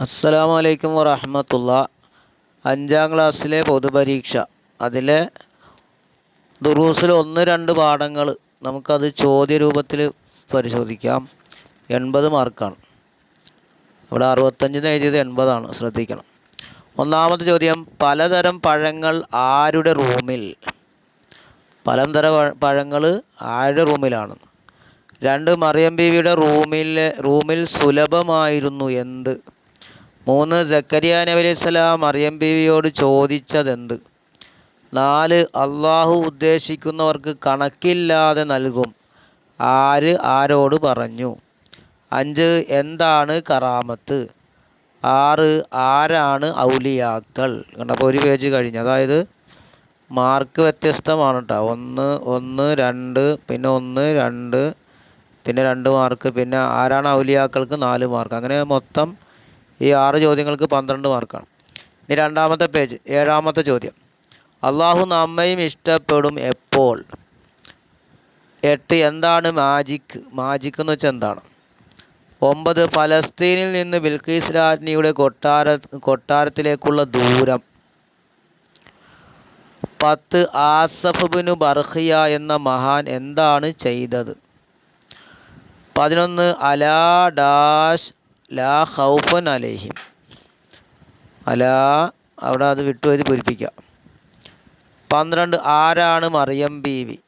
അസ്സലാമു അലൈക്കും വറഹമത്തുള്ള. അഞ്ചാം ക്ലാസ്സിലെ പൊതുപരീക്ഷ. അതിലെ ദുറൂസിൽ ഒന്ന് രണ്ട് പാഠങ്ങൾ നമുക്കത് ചോദ്യ രൂപത്തിൽ പരിശോധിക്കാം. എൺപത് മാർക്കാണ്. ഇവിടെ അറുപത്തഞ്ചിന് എഴുതിയത് എൺപതാണ്. ശ്രദ്ധിക്കണം. ഒന്നാമത്തെ ചോദ്യം പലതരം പഴങ്ങൾ ആരുടെ റൂമിൽ? പലതരം പഴങ്ങൾ ആരുടെ റൂമിലാണ്? രണ്ട് മറിയം ബീവിയുടെ റൂമിലെ റൂമിൽ സുലഭമായിരുന്നു എന്ത്? മൂന്ന് ജക്കരിയ നബി അലൈഹി സ്വലാം മറിയം ബീവിയോട് ചോദിച്ചതെന്ത്? നാല് അള്ളാഹു ഉദ്ദേശിക്കുന്നവർക്ക് കണക്കില്ലാതെ നൽകും. ആര് ആരോട് പറഞ്ഞു? അഞ്ച് എന്താണ് കറാമത്ത്? ആറ് ആരാണ് ഔലിയാക്കൾ? കണ്ടപ്പോൾ ഒരു പേജ് കഴിഞ്ഞു. അതായത് മാർക്ക് വ്യത്യസ്തമാണ് കേട്ടോ ഒന്ന് ഒന്ന് രണ്ട് പിന്നെ ഒന്ന് രണ്ട് പിന്നെ രണ്ട് മാർക്ക് പിന്നെ ആരാണ് ഔലിയാക്കൾക്ക് നാല് മാർക്ക്. അങ്ങനെ മൊത്തം ഈ ആറ് ചോദ്യങ്ങൾക്ക് പന്ത്രണ്ട് മാർക്കാണ്. ഇനി രണ്ടാമത്തെ പേജ് ഏഴാമത്തെ ചോദ്യം. അള്ളാഹു നമ്മയും ഇഷ്ടപ്പെടും എപ്പോൾ? എട്ട് എന്താണ് മാജിക്? മാജിക് എന്ന് വെച്ചാൽ എന്താണ്? ഒമ്പത് ഫലസ്തീനിൽ നിന്ന് ബിൽക്കീസ് രാജ്ഞിയുടെ കൊട്ടാര കൊട്ടാരത്തിലേക്കുള്ള ദൂരം. പത്ത് ആസഫ് ബിനു ബർഹിയ എന്ന മഹാൻ എന്താണ് ചെയ്തത്? പതിനൊന്ന് അലാ ഡാഷ് ലാ ഹൗഫൻ അലേഹിം. അലാ അവിടെ അത് വിട്ടുപോയത് പൂരിപ്പിക്കാം പന്ത്രണ്ട് ആരാണ് മറിയം ബീവി?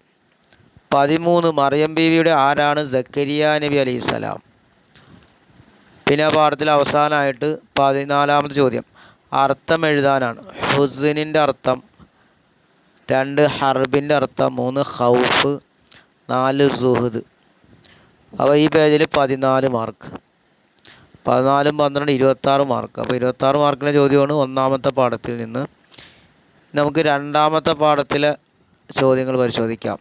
പതിമൂന്ന് മറിയം ബീവിയുടെ ആരാണ് സക്കരിയ നബി അലൈഹി സ്വലാം? പിന്നെ പാഠത്തിൽ അവസാനമായിട്ട് പതിനാലാമത്തെ ചോദ്യം. അർത്ഥം എഴുതാനാണ്. ഹുസിനിന്റെ അർത്ഥം രണ്ട് ഹർബിന്റെ അർത്ഥം മൂന്ന് ഹൗഫ് നാല് സുഹദ്. അപ്പോൾ ഈ പേജിൽ പതിനാല് മാർക്ക് പതിനാലും പന്ത്രണ്ട് ഇരുപത്താറ് മാർക്ക് അപ്പോൾ ഇരുപത്താറ് മാർക്കിന്റെ ചോദ്യമാണ് ഒന്നാമത്തെ പാഠത്തിൽ നിന്ന്. നമുക്ക് രണ്ടാമത്തെ പാഠത്തിലെ ചോദ്യങ്ങൾ പരിശോധിക്കാം.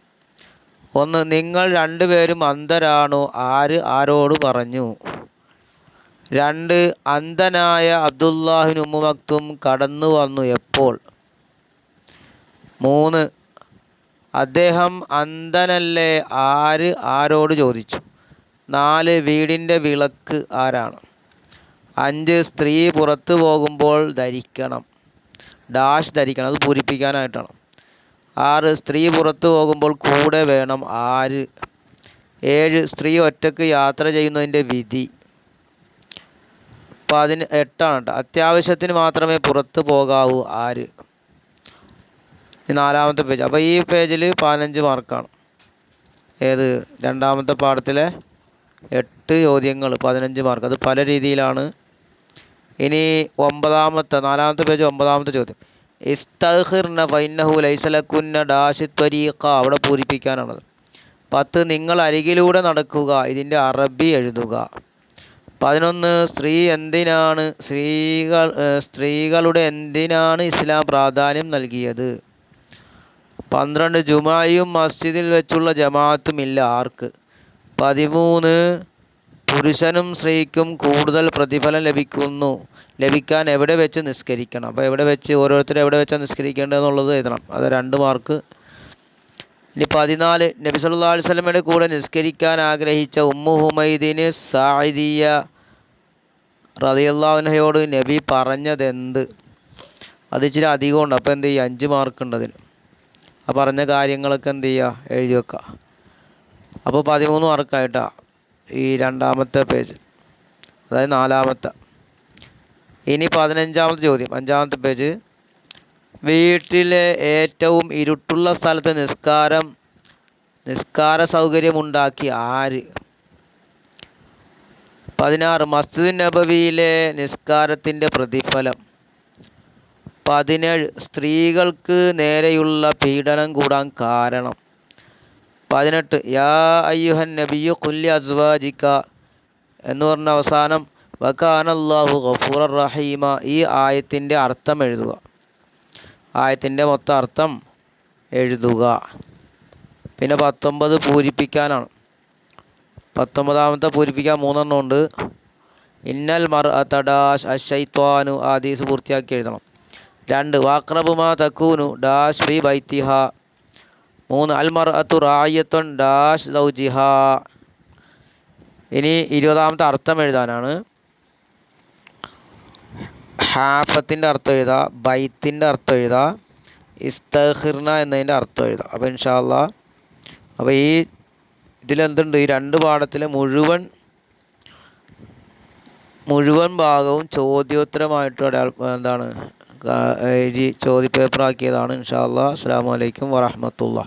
ഒന്ന് നിങ്ങൾ രണ്ടുപേരും അന്ധരാണോ? ആര് ആരോട് പറഞ്ഞു? രണ്ട് അന്ധനായ അബ്ദുല്ലാഹിൻ ഉമ്മു മക്തും കടന്നു വന്നു എപ്പോൾ? മൂന്ന് അദ്ദേഹം അന്ധനല്ലേ? ആര് ആരോട് ചോദിച്ചു? നാല് വീടിന്റെ വിളക്ക് ആരാണ്? അഞ്ച് സ്ത്രീ പുറത്തു പോകുമ്പോൾ ധരിക്കണം. ഡാഷ് ധരിക്കണം. അത് പൂരിപ്പിക്കാനായിട്ടാണ്. ആറ് സ്ത്രീ പുറത്തു പോകുമ്പോൾ കൂടെ വേണം. ആര്? ഏഴ് സ്ത്രീ ഒറ്റയ്ക്ക് യാത്ര ചെയ്യുന്നതിന്റെ വിധി. പതിന് എട്ടാണ് കേട്ടോ അത്യാവശ്യത്തിന് മാത്രമേ പുറത്ത് പോകാവൂ. ആര്? നാലാമത്തെ പേജ്. അപ്പോൾ ഈ പേജിൽ പതിനഞ്ച് മാർക്കാണ്. ഏത്? രണ്ടാമത്തെ പാഠത്തിലെ എട്ട് ചോദ്യങ്ങൾ. പതിനഞ്ച് മാർക്ക്. അത് പല രീതിയിലാണ് ഇനി ഒമ്പതാമത്തെ നാലാമത്തെ പേജ് ഒമ്പതാമത്തെ ചോദ്യം. ഇസ്തഹിർന ഫൈനഹു ലൈസലക്കുന്ന ഡാഷി ത്വരീഖ അവിടെ പൂരിപ്പിക്കാനാണത് പത്ത് നിങ്ങൾ അരികിലൂടെ നടക്കുക ഇതിന്റെ അറബി എഴുതുക. പതിനൊന്ന് സ്ത്രീ എന്തിനാണ് സ്ത്രീകൾ സ്ത്രീകളുടെ എന്തിനാണ് ഇസ്ലാം പ്രാധാന്യം നൽകിയത്? പന്ത്രണ്ട് ജുമായും മസ്ജിദിൽ വെച്ചുള്ള ജമാഅത്തും ഇല്ല ആർക്ക്? പതിമൂന്ന് പുരുഷനും സ്ത്രീക്കും കൂടുതൽ പ്രതിഫലം ലഭിക്കുന്നു. ലഭിക്കാൻ എവിടെ വെച്ച് നിസ്കരിക്കണം? അപ്പോൾ എവിടെ വെച്ച് ഓരോരുത്തരും എവിടെ വെച്ചാണ് നിസ്കരിക്കേണ്ടതെന്നുള്ളത് എഴുതണം. അത് രണ്ട് മാർക്ക്. ഇനി പതിനാല് നബി അലൈഹി വസല്ലമയുടെ കൂടെ നിസ്കരിക്കാൻ ആഗ്രഹിച്ച ഉമ്മു ഹുമൈദിന് സായിദിയ റളിയല്ലാഹുനഹയോട് നബി പറഞ്ഞതെന്ത്? അത് ഇച്ചിരി അധികം ഉണ്ട് അപ്പോൾ എന്ത് ചെയ്യുക? അഞ്ച് മാർക്ക് ഉണ്ട് അതിന്. ആ പറഞ്ഞ കാര്യങ്ങളൊക്കെ എന്ത് ചെയ്യുക? എഴുതി വെക്കുക. അപ്പോൾ പതിമൂന്ന് മാർക്കായിട്ടാണ് ഈ രണ്ടാമത്തെ പേജ് അതായത് നാലാമത്തെ. ഇനി പതിനഞ്ചാമത്തെ ചോദ്യം. അഞ്ചാമത്തെ പേജ് വീട്ടിലെ ഏറ്റവും ഇരുട്ടുള്ള സ്ഥലത്ത് നിസ്കാരം നിസ്കാര സൗകര്യമുണ്ടാക്കി ആര്? പതിനാറ്. മസ്ജിദ് നബവിയിലെ നിസ്കാരത്തിന്റെ പ്രതിഫലം. പതിനേഴ്. സ്ത്രീകൾക്ക് നേരെയുള്ള പീഡനം കൂടാൻ കാരണം. പതിനെട്ട് യാ അയ്യുഹൻ നബിയു കുല്ലി അസ്വാജിക്ക എന്ന് പറഞ്ഞ അവസാനം വക്കാനല്ലാഹു ഗഫൂർ റഹീമ ഈ ആയത്തിന്റെ അർത്ഥം എഴുതുക. ആയത്തിന്റെ മൊത്തം അർത്ഥം എഴുതുക. പിന്നെ പത്തൊമ്പത് പൂരിപ്പിക്കാനാണ്. പത്തൊമ്പതാമത്തെ പൂരിപ്പിക്കാൻ മൂന്നെണ്ണം ഉണ്ട്. ഇന്നൽ മർ തഡാഷ് അഷൈത്വാനു ആദീസ് പൂർത്തിയാക്കി എഴുതണം. രണ്ട് വാക്രബുമാ തക്കൂനു ഡാഷ് ബി ബൈത്തിഹ മൂന്ന് അൽമർ അത്തു റായത്തുൻ ഡാഷ് ദൗജിഹ ഇനി ഇരുപതാമത്തെ അർത്ഥം എഴുതാനാണ്. ഹാഫത്തിന്റെ അർത്ഥം എഴുതുക ബൈത്തിന്റെ അർത്ഥം എഴുതുക ഇസ്തഹിർന എന്നതിന്റെ അർത്ഥം എഴുതുക അപ്പോൾ ഇൻഷാല്ല അപ്പോൾ ഈ ഇതിലെന്തുണ്ട്? ഈ രണ്ട് പാഠത്തിലെ മുഴുവൻ മുഴുവൻ ഭാഗവും ചോദ്യോത്തരമായിട്ട് അടയാള എന്താണ് ചോദ്യപേപ്പർ ആക്കിയതാണ് ഇൻഷാ അല്ലാ അസ്സാം വലൈക്കും വറഹമത്തുള്ള